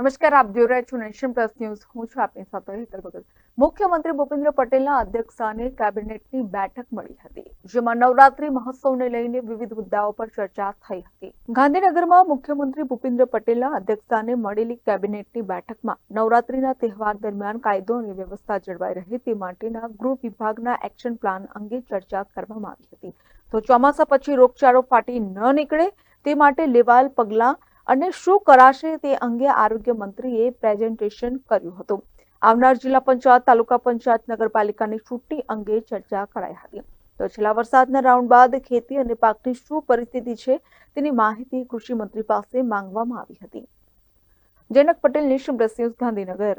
નમસ્કાર, આપ જોઈ રહ્યા છો નેશન પ્લસ ન્યૂઝ. હું છું આપની સાથે હેતલ ભગત. મુખ્યમંત્રી ભૂપેન્દ્ર પટેલના અધ્યક્ષસ્થાને કેબિનેટની બેઠક મળી હતી, જેમાં નવરાત્રી મહોત્સવને લઈને વિવિધ મુદ્દાઓ પર ચર્ચા થઈ હતી. ગાંધીનગરમાં મુખ્યમંત્રી ભૂપેન્દ્ર પટેલના અધ્યક્ષસ્થાને મળેલી કેબિનેટની બેઠકમાં નવરાત્રીના તહેવાર દરમિયાન કાયદો અને વ્યવસ્થા જળવાઈ રહે તે માટેના ગૃહ વિભાગના એક્શન પ્લાન અંગે ચર્ચા કરવામાં આવી હતી. તો ચોમાસા પછી રોગચાળો ફાટી ન નીકળે તે માટે લેવાયેલ પગલાં અને શું કરાશે તે અંગે આરોગ્ય મંત્રીએ પ્રેઝન્ટેશન કર્યું હતું. આવનાર જિલ્લા પંચાયત, તાલુકા પંચાયત, નગરપાલિકાની ચૂંટણી અંગે ચર્ચા કરાઈ હતી. તો છેલ્લા વરસાદના રાઉન્ડ બાદ ખેતી અને પાકની શું પરિસ્થિતિ છે તેની માહિતી કૃષિ મંત્રી પાસે માંગવામાં આવી હતી. જનક પટેલ ન્યૂઝ ગાંધીનગર.